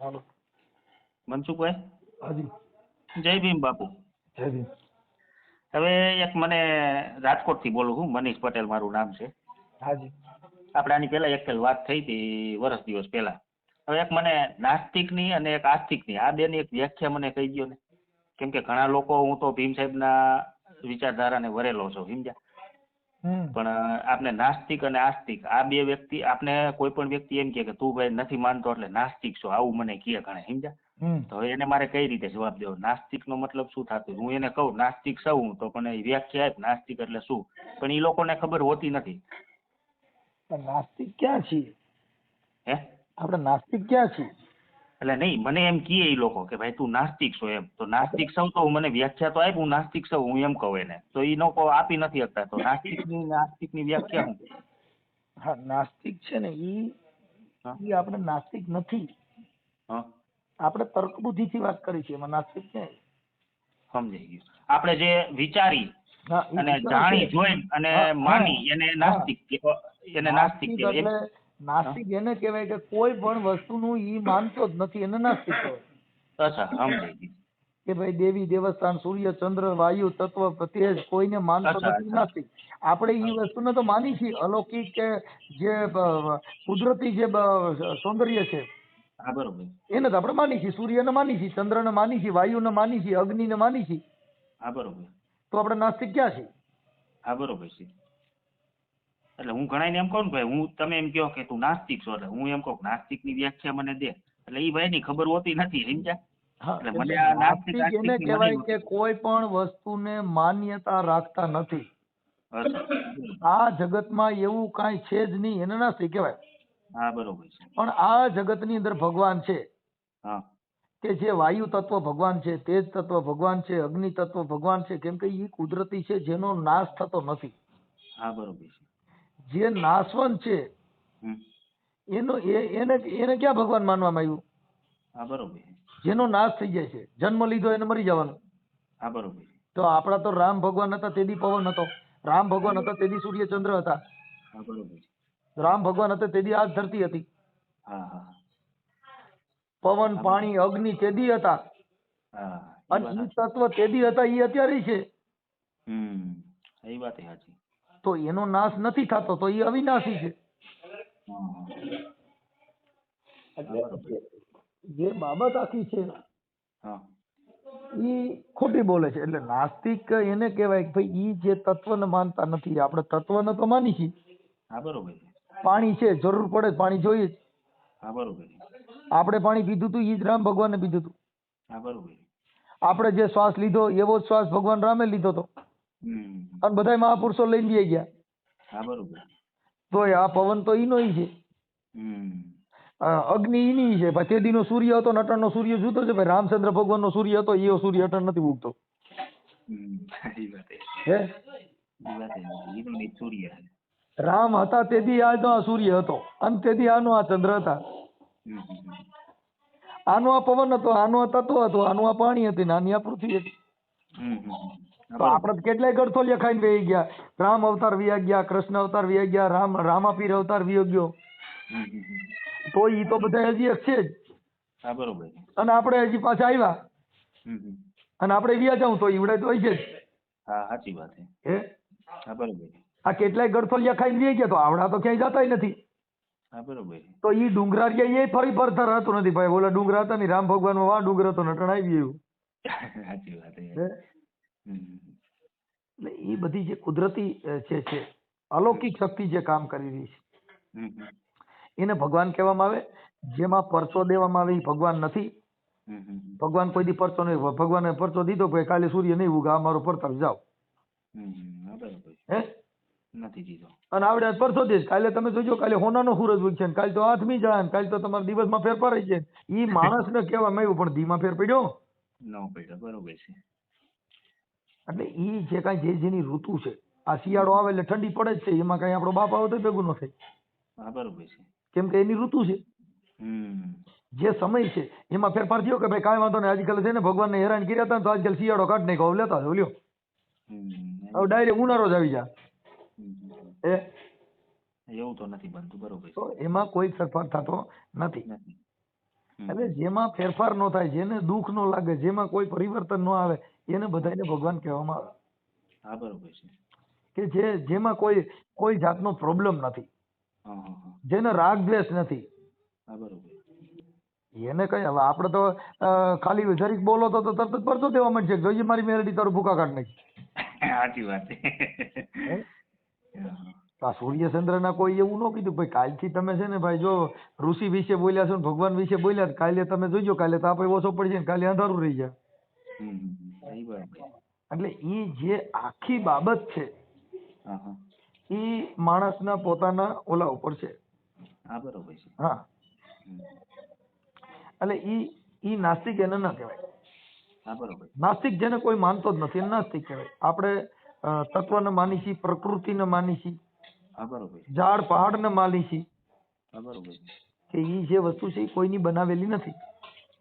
હાલો. મનસુખભાઈ? હાજી. જય ભીમ બાપુ. જય ભીમ. હવે એક મને રાજકોટથી બોલું છું મનીષ પટેલ મારું નામ છે. હાજી. આપણે આની પહેલા એક વાત થઈ હતી વર્ષ દિવસ પહેલા. હવે એક મને નાસ્તિકની અને એક આસ્તિકની આ બેની એક વ્યાખ્યા મને કહી દો ને કેમ કે ઘણા લોકો હું તો ભીમ સાહેબના વિચારધારાને વરેલો છું સમજ્યા? પણ આપને નાસ્તિક અને આસ્તિક આ બે વ્યક્તિ આપને કોઈ પણ વ્યક્તિ એમ કે તું ભાઈ નથી માનતો એટલે નાસ્તિક છો આવું મને કહે ઘણે સમજ્યા? તો એને મારે કઈ રીતે જવાબ દેવો? નાસ્તિક નો મતલબ શું થતું? હું એને કહું નાસ્તિક સૌ હું તો પણ એ વ્યાખ્યા આપ નાસ્તિક એટલે શું? પણ એ લોકોને ખબર હોતી નથી. નાસ્તિક ક્યાં છીએ? હે? આપણે નાસ્તિક ક્યાં છીએ? એટલે નહીં મને એમ કહે એ લોકો કે ભાઈ તું નાસ્તિક છો એમ. તો નાસ્તિક સૌ તો મને વ્યાખ્યા તો આપ હું નાસ્તિક સૌ હું એમ કહું એને. તો એ લોકો આપી નથી શકતા. તો નાસ્તિકની નાસ્તિકની વ્યાખ્યા હું હા નાસ્તિક છે ને ઈ ઈ આપણે નાસ્તિક નથી. આપણે તર્ક બુદ્ધિથી વાત કરી છે એમાં નાસ્તિક છે સમજાઈ ગયું. આપણે જે વિચારી અને જાણી જોઈ અને માની એને નાસ્તિક એને નાસ્તિક એટલે નાસ્તિક એને કહેવાય કે કોઈ પણ વસ્તુનું ઈ માનતો જ નથી એને નાસ્તિક કહેવાય. અચ્છા સમજાઈ કે ભાઈ દેવી દેવસ્થાન સૂર્ય ચંદ્ર વાયુ તત્વ તેજ કોઈને માનતો નથી નાસ્તિક આપણે ઈ વસ્તુને તો માની છીએ. અલૌકિક કે જે કુદરતી જે સૌંદર્ય છે. બરોબર. એને તો આપણે માની છીએ. સૂર્યને માની છીએ ચંદ્રને માની છીએ વાયુને માની છીએ અગ્નિને માની છીએ. બરોબર. તો આપણે નાસ્તિક ક્યાં છીએ? હા બરોબર છે. એટલે હું ઘણાને એમ કહું ને ભાઈ હું તમે એમ કહો કે તું નાસ્તિક છો. એટલે હું એમ કહું નાસ્તિકની વ્યાખ્યા મને દે. એટલે એ ભાઈ ની ખબર હોતી નથી સમજ્યા? એટલે એટલે મને આ નાસ્તિક નાસ્તિક એને કહેવાય કે કોઈ પણ વસ્તુને માન્યતા રાખતા નથી. આ જગતમાં એવું કાંઈ છે જ નહીં એને નાસ્તિક કહેવાય. હા બરોબર છે. પણ આ જગતની અંદર ભગવાન છે. હા. કે જે વાયુ તત્વ ભગવાન છે તેજ તત્વ ભગવાન છે અગ્નિ તત્વ ભગવાન છે કેમ કે એ કુદરતી છે જેનો નાશ થતો નથી. હા બરોબર છે. જે નાશવંત છે. એનો એને એને ક્યાં ભગવાન માનવામાં આવ્યું? હા બરોબર. જેનો નાશ થઈ જાય છે. જન્મ લીધો એને મરી જવાનું. હા બરોબર. તો આપણા તો રામ ભગવાન હતા તેદી પવન હતો. રામ ભગવાન હતા તેદી સૂર્ય ચંદ્ર હતા. હા બરોબર. રામ ભગવાન હતા તેદી આ ધરતી હતી. હા હા પવન પાણી અગ્નિ તેદી હતા. અને. તત્વ તેદી હતા એ અત્યારે છે. હમ એ વાત સાચી. તો એનો નાશ નથી થતો તો એ અવિનાશી છે. જે બાબત આખી છે હા. ઈ ખોટી બોલે છે. એટલે નાસ્તિક એને કહેવાય કે ભાઈ ઈ જે તત્વને માનતા નથી. આપણે તત્વને તો માની છીએ. હા બરોબર પાણી છે જરૂર પડે તો પાણી જોઈએ જ. હા બરોબર આપણે પાણી પીધું હતું એ જ રામ ભગવાને પીધું હતું હા બરોબર આપણે જે શ્વાસ લીધો એવો જ શ્વાસ ભગવાન રામે લીધો હતો અને બધા મહાપુરુષો લઈને લઈ ગયા. હા બરોબર. તો આ પવન તો ઈનો ઈ છે. અગ્નિ ઈની છે. ભાઈ તેદીનો સૂર્ય હતો નટણ નો સૂર્ય જુદો છે. ભાઈ રામચંદ્ર ભગવાનનો સૂર્ય હતો એ સૂર્ય અટણ નથી ઉગતો. હે? ની રામ હતા તેથી આનો આ સૂર્ય હતો. અને તેથી આનો આ ચંદ્ર હતા. આનો આ પવન હતો આનો આ તત્વ હતો આનું આ પાણી હતી નાની આ પૃથ્વી હતી. તો આપણે કેટલાય ગળથોલિયા ખાઈને વહી ગયા. રામ અવતાર વ્યા ગયા કૃષ્ણ અવતાર વ્યા ગયા રામ રામાપીર અવતાર વ્યો ગયો. તો ઈ તો બધા હજી એક છે જ. હા બરોબર. અને આપણે હજી પાછા આવ્યા. અને આપણે વ્યા જાઉં તો ઈવડે તો છે જ. હા સાચી વાત છે. હે? હા બરોબર. આ કેટલાય ગડથોલિયા ખાઈને વ્યા ગયા તો આવડા તો ક્યાંય જતાય નથી. તો ઈ ડુંગરારિયા એ ફરી ફરતા રહેતો નથી ભાઈ. ઓલા ડુંગરા હતા ને રામ ભગવાન વા ડુંગર હતો નટણ આવી એવું એટલે એ બધી જે કુદરતી છે છે, અલૌકિક શક્તિ જે કામ કરી રહી છે. એને ભગવાન કહેવામાં આવે, જેમાં પરચો દેવામાં આવે એ ભગવાન નથી. ભગવાન કોઈ દી પરચો નહીં, ભગવાને પરચો દીધો કે કાલે સૂર્ય નહીં ઉગા અમારો પરતર, જાઓ અને આવડે પરચો દેશ કાલે તમે જોજો, કાલે હોનાનો સૂરજ ઉગશે કાલે તો આઠમી જાય ને, કાલે તો તમારા દિવસમાં ફેરફાર રહી જાય એ માણસને કહેવામાં આવ્યું, પણ ધીમા ફેર પડ્યો ન પડ્યો, બરોબર છે એટલે એ જે કાંઈ જે જેની ઋતુ છે આ શિયાળો આવે એટલે ઠંડી પડે જ છે એમાં કાંઈ આપણો બાપ આવે તો ભેગું ન થાય. બરોબર છે. કેમ કે એની ઋતુ છે. જે સમય છે એમાં ફેરફાર થયો કે ભાઈ કાંઈ વાંધો નહીં આજકાલ છે ને ભગવાનને હેરાન કર્યા હતા ને તો આજકાલ શિયાળો કાઢ નાખ્યો હવે લેતા લ્યો. હવે ડાયરેક્ટ ઉનાળો જ આવી જા. એ એવું તો નથી બનતું બરોબર તો એમાં કોઈ ફેરફાર થતો નથી. નથી. એટલે જેમાં ફેરફાર ન થાય જેને દુઃખ ન લાગે જેમાં કોઈ પરિવર્તન ન આવે એને બધાને ભગવાન કહેવામાં આવે. હા બરોબર છે. કે જે જેમાં કોઈ કોઈ જાતનો પ્રોબ્લેમ નથી. જેને રાગ દ્વેષ નથી. હા બરોબર. એને કઈ હવે આપણે તો ખાલી જરીક બોલો તો તરત જ પરચો દેવા માંડશે જોઈએ મારી મેરડી તારું ભૂકા કાઢ નાખી. સાચી વાત. આ સૂર્યચંદ્રના કોઈ એવું ન કીધું ભાઈ કાલથી તમે છે ને ભાઈ જો ઋષિ વિશે બોલ્યા છો ને ભગવાન વિશે બોલ્યા કાલે તમે જોઈજો કાલે તાપ ઓછો પડી જાય કાલે અંધારું રહી જાય. એ એટલે ઈ જે આખી બાબત છે એ માણસના પોતાના ઓલા ઉપર છે. હા બરોબર છે. હા. એટલે એ નાસ્તિક એને ના કહેવાય. હા બરોબર. નાસ્તિક જેને કોઈ માનતો જ નથી નાસ્તિક કહેવાય. આપણે તત્વ તત્વને માની છીએ પ્રકૃતિને માની છીએ ઝાડ પહાડને માની છીએ કે ઈ જે વસ્તુ છે એ કોઈની બનાવેલી નથી.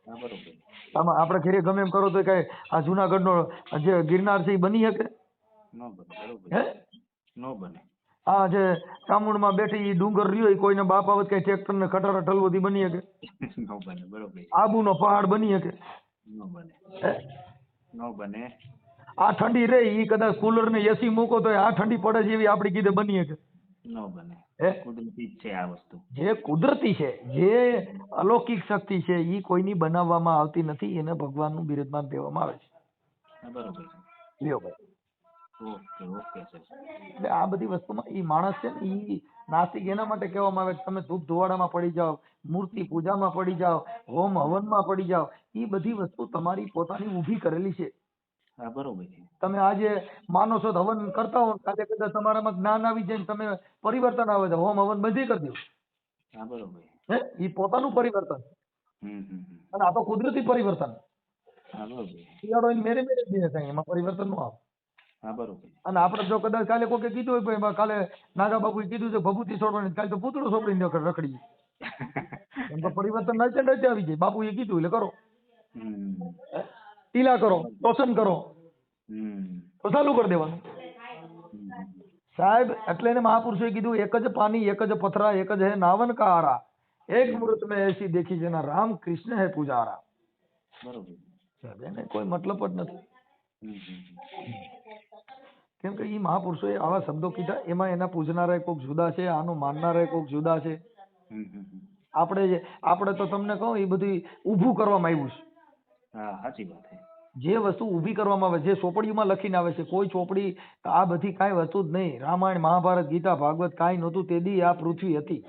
આમાં આપણે ઘરે ગમે એમ કરો તો કઈ આ જુનાગઢનો જે ગિરનાર છે એ બની શકે? નો બને હે? નો બને. આ જે ચામુંડમાં બેઠી એ ડુંગર રહ્યો એ કોઈને બાપ આવત કઈ ટ્રેક્ટર ને ખટારા ઠલવોથી બની શકે? નો બને બરોબર. આબુનો પહાડ બની શકે? નો બને. નો બને. આ ઠંડી રે એ કદાચ કુલર ને એસી મૂકો તો આ ઠંડી પડે છે એવી આપણી કીધે બની શકે? નો બને. કુદરતી છે આ વસ્તુ. જે કુદરતી છે જે અલૌકિક શક્તિ છે એ કોઈની બનાવવામાં આવતી નથી એને ભગવાનનું બિરાજમાન દેવામાં આવે છે. બરોબર છે. લ્યો ભાઈ. Okay okay sir. એટલે આ બધી વસ્તુમાં ઈ માણસ છે ને એ નાસ્તિક એના માટે કહેવામાં આવે કે તમે ધૂપ ધુવાડામાં પડી જાઓ મૂર્તિ પૂજામાં પડી જાઓ હોમ હવનમાં પડી જાઓ ઈ બધી વસ્તુ તમારી પોતાની ઊભી કરેલી છે. હા બરોબર છે. તમે આજે માનો છો હવન કરતા હો કાલે કદાચ તમારામાં જ્ઞાન આવી જાય તમે પરિવર્તન આવે તો હોમ હવન બંધી કરી દો હા બરોબર. હે? એ પોતાનું પરિવર્તન. અને આ તો કુદરતી પરિવર્તન. હા બરોબર. શિયાળો મેરે મેરે થાય એમાં પરિવર્તન નો આવે. અને આપણે જો કદાચ કાલે કોકે કીધું હોય ભાઈ એમાં કાલે નાગા બાપુએ કીધું છે ભભૂતિ છોડવાની કાલે તો પૂતળો છોડીને રખડી એમ તો પરિવર્તન નચે નચે આવી જાય. બાપુએ કીધું એટલે કરો. ટીલા કરો ટોસન કરો. તો ચાલુ કરી દેવાનું. સાહેબ એટલે એને મહાપુરુષોએ કીધું એક જ પાણી એક જ પથરા એક જ હે નાવન કારા એક મૂર્ત મેં એસી દેખી જેના રામ કૃષ્ણ હે પૂજારા. બરોબર. એને કોઈ મતલબ જ નથી. કેમ કે એ મહાપુરુષોએ આવા શબ્દો કીધા એમાં એના પૂજનારા કોઈક જુદા છે આનું માનનારા કોઈક જુદા છે. આપણે આપણે તો તમને કહું એ બધું ઊભું કરવામાં આવ્યું છે. હા સાચી વાત છે. જે વસ્તુ ઊભી કરવામાં આવે જે ચોપડીમાં લખીને આવે છે કોઈ ચોપડી આ બધી કાંઈ હતું જ નહીં. રામાયણ મહાભારત ગીતા ભાગવત કાંઈ નહોતું તેદી આ પૃથ્વી હતી.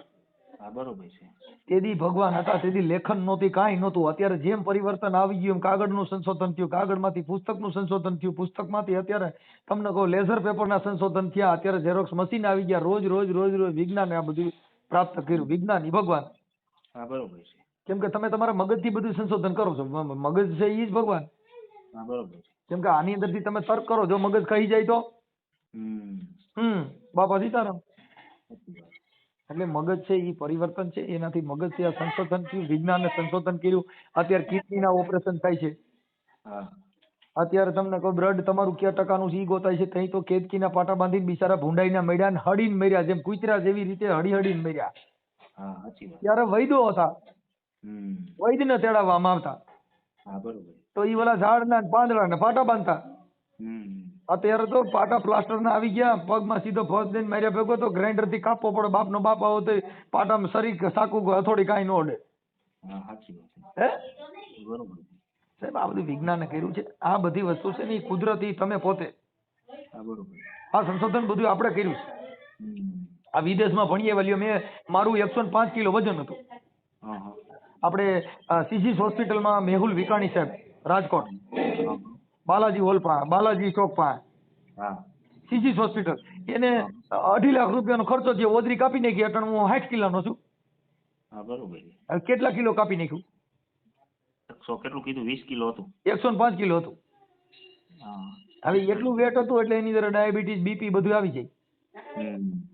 હા બરોબર છે. તેદી ભગવાન હતા તેદી લેખન નહોતી કાંઈ નહોતું. અત્યારે જેમ પરિવર્તન આવી ગયું એમ કાગળનું સંશોધન થયું કાગળમાંથી પુસ્તકનું સંશોધન થયું પુસ્તકમાંથી અત્યારે તમને કહું લેઝર પેપરના સંશોધન થયા અત્યારે ઝેરોક્સ મશીન આવી ગયા રોજ રોજ રોજ રોજ વિજ્ઞાને આ બધું પ્રાપ્ત કર્યું વિજ્ઞાન ભગવાન. હા બરોબર છે. કેમ કે તમે તમારા મગજથી બધું સંશોધન કરો છો. મગજ છે એ જ ભગવાન. હા બરોબર. કેમ કે આની અંદરથી તમે તર્ક કરો જો મગજ કહી જાય તો? હમ. બાપા સીતારામ એટલે મગજ છે એ પરિવર્તન છે એનાથી મગજથી આ સંશોધન થયું વિજ્ઞાને સંશોધન કર્યું અત્યારે કિડનીના ઓપરેશન થાય છે. અત્યારે તમને કોઈ બ્લડ તમારું ક્યાં ટકાનું છે ઈ ગોતાય છે કઈ તો કેદકીના પાટા બાંધીને બિચારા ભૂંડાઈના મળ્યા ને હડીને મર્યા જેમ કુતરા જેવી રીતે હડી હડીને મર્યા. ત્યારે વૈદો હતા. વૈદને તેડાવવામાં આવતા. હા બરોબર. તો એ ઓલા ઝાડના ને પાંદડાના પાટા બાંધતા. અત્યારે તો પાટા પ્લાસ્ટર ના આવી ગયા પગમાં સીધો ફોસ દઈને માર્યા ભેગો તો ગ્રાઇન્ડરથી કાપવો પડે બાપનો બાપ આવો તો પાટામાં શરીર સાકું હથોડી કાંઈ ન ઓડે. હા સાહેબ આ બધું વિજ્ઞાને કર્યું છે. આ બધી વસ્તુ છે ને એ કુદરતી તમે પોતે. હા આ સંશોધન બધું આપણે કર્યું છે. આ વિદેશમાં ભણીએ વાલીઓ મેં મારું એકસો ને પાંચ કિલો વજન હતું. આપણે સીજીસ હોસ્પિટલમાં મેહુલ વિકાણી સાહેબ રાજકોટ. બાલાજી હોલ પાસે બાલાજી ચોક પાસે હા. CGS hospital. એને અઢી લાખ રૂપિયાનો ખર્ચો થયો ઓદરી કાપી નાખી અટણ હું સાઠ કિલોનો છું. હા બરોબર હવે કેટલા કિલો કાપી નાખ્યું? એકસો કેટલું કીધું? વીસ કિલો હતું. એકસો ને પાંચ કિલો હતું. હા. હવે એટલું વેટ હતું એટલે એની અંદર ડાયાબિટીસ બીપી બધું આવી જાય.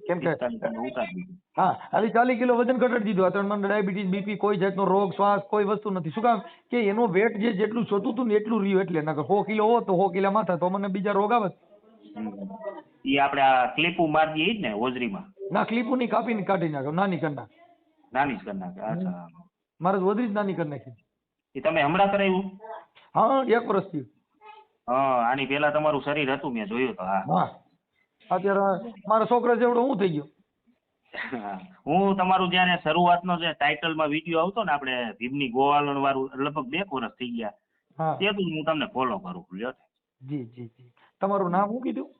કેમ કે- હા ખાલી ચાલીસ કિલો વજન ઘટાડી દીધું. ત્રણ મને ડાયાબિટીસ બીપી કોઈ જાતનો રોગ શ્વાસ કોઈ વસ્તુ નથી. શું કામ કે એનો વેટ જે જેટલું જોતું હતું ને એટલું રહ્યું એટલે. નકર સો કિલો હોત તો સો કિલો માથા. તો મને બીજા રોગ આવે એ આપણે આ ક્લિપુ મારી દઈએ જ ને હોજરીમાં ના કાપી કાપીને કાઢી નાખો. નાની કરી નાખ. નાની જ કરી નાખે. અચ્છા. મારે વધરી જ નાની કરી નાખી. એ તમે હમણાં કરાવ્યું હા એક વર્ષ થયું. હા આની પહેલા તમારું શરીર હતું મેં જોયું તો હા. અત્યારે મારા છોકરા જેવડો હું થઈ ગયો. હું. તમારું જયારે શરૂઆતનો જે ટાઇટલમાં વીડિયો આવતો ને આપણે ભીમની ગોવાલણ વાળું લગભગ બે વર્ષ થઈ ગયા. હા. તેથી હું તમને ફોલો કરું છું જી જી જી. તમારું નામ શું કીધું?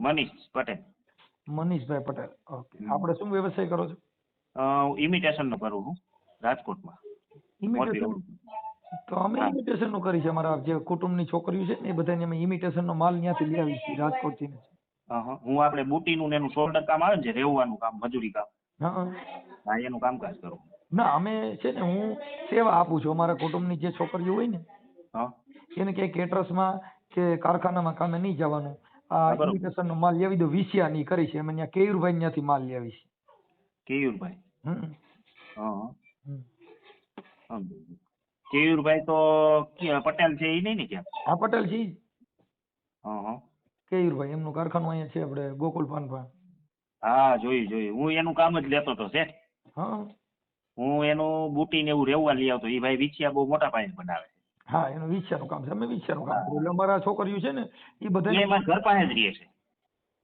મનીષ પટેલ. મનીષભાઈ પટેલ. ઓકે. આપણે શું વ્યવસાય કરો છો? ઇમિટેશન નો કરું છું રાજકોટમાં. ઇમિટેશન તો અમે ઇમિટેશનનું કરી છે અમારા જે કુટુંબની છોકરીઓ છે ને એ બધાને અમે ઇમિટેશન નો માલ ત્યાંથી લઈ આવી છીએ રાજકોટથી ને. હું આપણે બુટીનું ને એનું શોલ્ડર કામ આવે ને જે રેવવાનું કામ મજૂરી કામ. હા એનું કામકાજ કરું. ના અમે છે ને હું સેવા આપું છું. અમારા કુટુંબની જે છોકરીઓ હોય ને એને કે કેટરસમાં કે કારખાનામાં કામે નહીં જવાનું. આ ઇન્વિટેશન નો માલ લેવી દો વિસિયા ની કરી છે. અમે ત્યાં કેયુરભાઈ ત્યાંથી માલ લેવી છે. કેયુરભાઈ? હમ. કેયુરભાઈ તો પટેલ છે એ નહીં ને ક્યાં? હા પટેલ છે હા હા. કેયુરભાઈ એમનું કારખાનું અહીંયા છે આપણે ગોકુલ પાનપા હા જોયું જોયું. હું એનું કામ જ લેતો હતો શેઠ હા. હું એનું બુટી ને એવું રેવવા લઈ આવતો. એ ભાઈ વિછિયા બહુ મોટા પાયે બનાવે હા એનું વિસિયાનું કામ છે. અમે વિસિયાનું કામ એટલે અમારા છોકરીઓ છે ને એ બધા એમાં ઘર પાસે જ રહે છે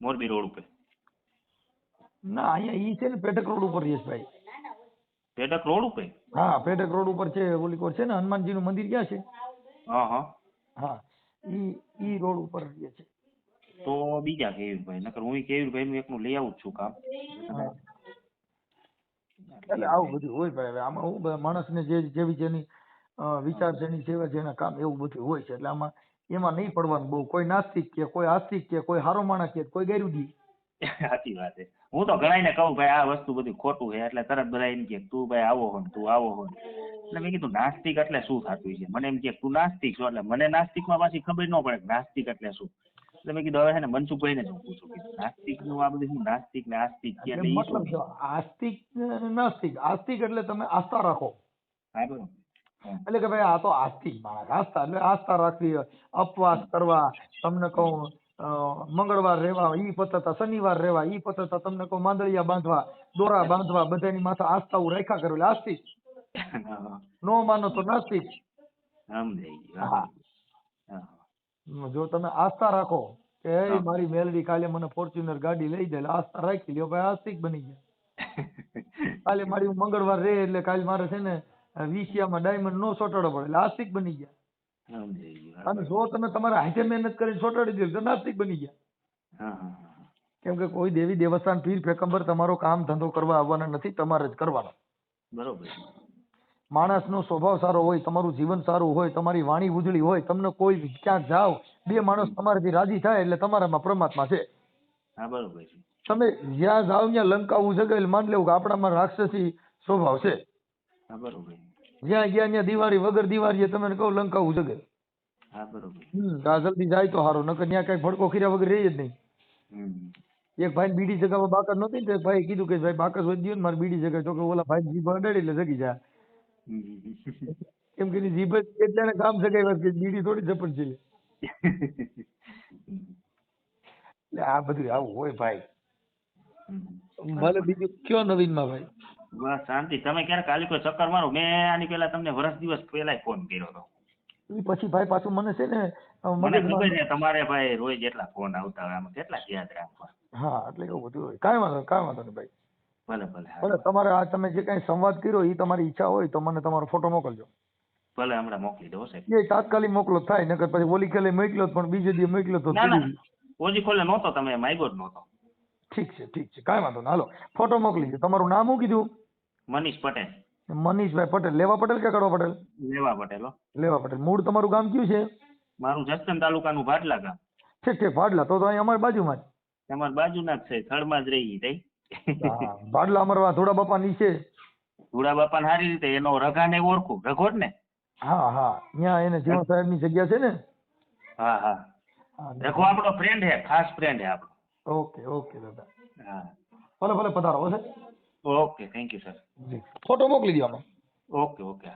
મોરબી રોડ ઉપર. ના અહીંયા ઈ છે ને પેટક રોડ ઉપર રહીએ છે ભાઈ. પેટક રોડ ઉપર? હા પેટક રોડ ઉપર છે ઓલી કોર છે ને હનુમાનજી નું મંદિર ક્યાં છે? હા હા. હા ઈ ઈ રોડ ઉપર રહીએ છે. તો બીજા કેયુરભાઈ નકર હું કેયુરભાઈ નું એકનું લઈ આવું છું કામ? એટલે આવું બધું હોય ભાઈ હવે. આમાં હું માણસને જે જેવી જેની અ, વિચાર છે એની જેના કામ એવું બધું હોય છે. એટલે આમાં એમાં નહીં પડવાનું બહુ. કોઈ નાસ્તિક કે કોઈ આસ્તિક કે કોઈ હારો માણસ કે કોઈ ગેરુડી સાચી વાત છે. હું તો ઘણાને કહું ભાઈ આ વસ્તુ બધું ખોટું છે. એટલે તરત બધા એમ કે તું ભાઈ આવો હોન તું આવો હોન એટલે મેં કીધું નાસ્તિક એટલે શું થતું છે? મને એમ કે તું નાસ્તિક છો. એટલે મને નાસ્તિકમાં પાછી ખબર ન પડે કે નાસ્તિક એટલે શું. એટલે મેં કીધું હવે છે ને મનસુખભાઈ ને પૂછું નાસ્તિકનું આ બધું શું નાસ્તિક ને આસ્તિક મતલબ જો આસ્તિક નાસ્તિક આસ્તિક એટલે તમે આસ્થા રાખો. એટલે કે ભાઈ આ તો આસ્તિક માણસ આસ્થા એટલે આસ્થા રાખવી અપવાસ કરવા તમને કહું મંગળવાર રહેવા ઈ પતતા શનિવાર રહેવા ઈ પતતા તમને કહું માંદળિયા બાંધવા દોરા બાંધવા બધાની માથે આસ્થાઓ રાખ્યા કરો એટલે આસ્તિક. નો માનો તો નાસ્તિક. સમજાઈ ગયું. જો તમે આસ્થા રાખો કે એ હા. મારી મેલડી કાલે મને ફોર્ચ્યુનર ગાડી લઈ જાય. એટલે આસ્થા રાખી લ્યો ભાઈ આસ્તિક બની ગયા. કાલે મારી મંગળવાર રે એટલે કાલે મારે છે ને વિસિયામાં ડાયમંડ નો ચોટાડવો પડે એટલે આસ્તિક બની ગયા. સમજાઈ ગયું અને જો તમે તમારા હાથે મહેનત કરીને ચોટાડી દો તો નાસ્તિક બની ગયા. હા હા હા કેમ કે કોઈ દેવી દેવસ્થાન પીર પેગમ્બર તમારો કામ ધંધો કરવા આવવાના નથી તમારે જ કરવાનો. બરોબર. માણસનો સ્વભાવ સારો હોય તમારું જીવન સારું હોય તમારી વાણી ઉજળી હોય તમને કોઈ ક્યાંક જાઓ બે માણસ તમારાથી રાજી થાય એટલે તમારામાં પરમાત્મા છે. હા બરોબર છે. તમે જ્યાં જાઓ ત્યાં લંકાવું ઉજગાયેલ માન લેવું કે આપણામાં રાક્ષસી સ્વભાવ છે. હા બરોબર જ્યાં ગયા ત્યાં દિવાળી વગર દિવાળીએ તમે કહો લંકાવું ઉજગે હા બરોબર હમ જલ્દી જાય તો સારું નકર ત્યાં કઈ ભડકો ખીરા વગર રહે જ નહીં. એક ભાઈ બીડી જગામાં બાકસ નહોતી ને એક ભાઈએ કીધું કે ભાઈ બાકસ વધી ગયો ને મારે બીડી જગ્યા તો કે ઓલા ભાઈ જીભ અડાડી એટલે જગી જાય. કેમ કે જીભ જ એટલાને કામ જગાવ્યા કે બીડી થોડી ઝપટ છે એટલે આ બધું આવું હોય ભાઈ. ભલે બીજું કયો નવીનમાં ભાઈ? બસ શાંતિ. તમે ક્યારેક ખાલી કોઈ ચક્કર મારો? મેં આની પેલા તમને વર્ષ દિવસ પહેલા ફોન કર્યો હતો. પછી ભાઈ પાછું મને છે ને મને ખબર છે તમારે ભાઈ રોજ એટલા ફોન આવતા હોય આમાં કેટલા યાદ રાખવા. હા એટલે એવું બધું હોય. કાંઈ વાંધો કાંઈ વાંધો નહીં ભાઈ. ભલે ભલે ભલે તમારે આ તમે જે કાંઈ સંવાદ કર્યો એ તમારી ઈચ્છા હોય તો મને તમારો ફોટો મોકલજો. ભલે હમણાં મોકલી દો સાહેબ. એ તાત્કાલિક મોકલો થાય નકર પછી ઓલી ખેલે મોકલ્યો પણ બીજે દી મોકલ્યો તો ના ના. ઓજી ખોલે નહોતો તમે માયગો જ નહોતો. ઠીક છે ઠીક છે કાંઈ વાંધો ના હાલો ફોટો મોકલી દો. તમારું નામ શું કીધું? મનીષ પટેલ. મનીષભાઈ પટેલ. લેવા પટેલ કે કડવા પટેલ? લેવા પટેલ લેવા પટેલ. મૂળ તમારું ગામ કયું છે? મારું જસદણ તાલુકાનું ભાટલા ગામ. ઠીક ઠીક ભાડલા. તો તો અહીં અમારી બાજુમાં જ. અમારી બાજુના જ છે થળમાં જ રહી તઈ ભાડલા અમારા ધોળા બાપા નીચે ધુડા બાપા સારી રીતે એનો રઘાને ઓળખું. રઘોટ ને? હા હા. ત્યાં એને જીવણ સાહેબની જગ્યા છે ને? હા હા. હા, રઘો આપણો ફ્રેન્ડ હે ખાસ ફ્રેન્ડ હે આપણો. ઓકે ઓકે દાદા. હા. ભલે ભલે પધારો હો okay thank you sir photo મોકલી દો ઓકે ઓકે ઓકે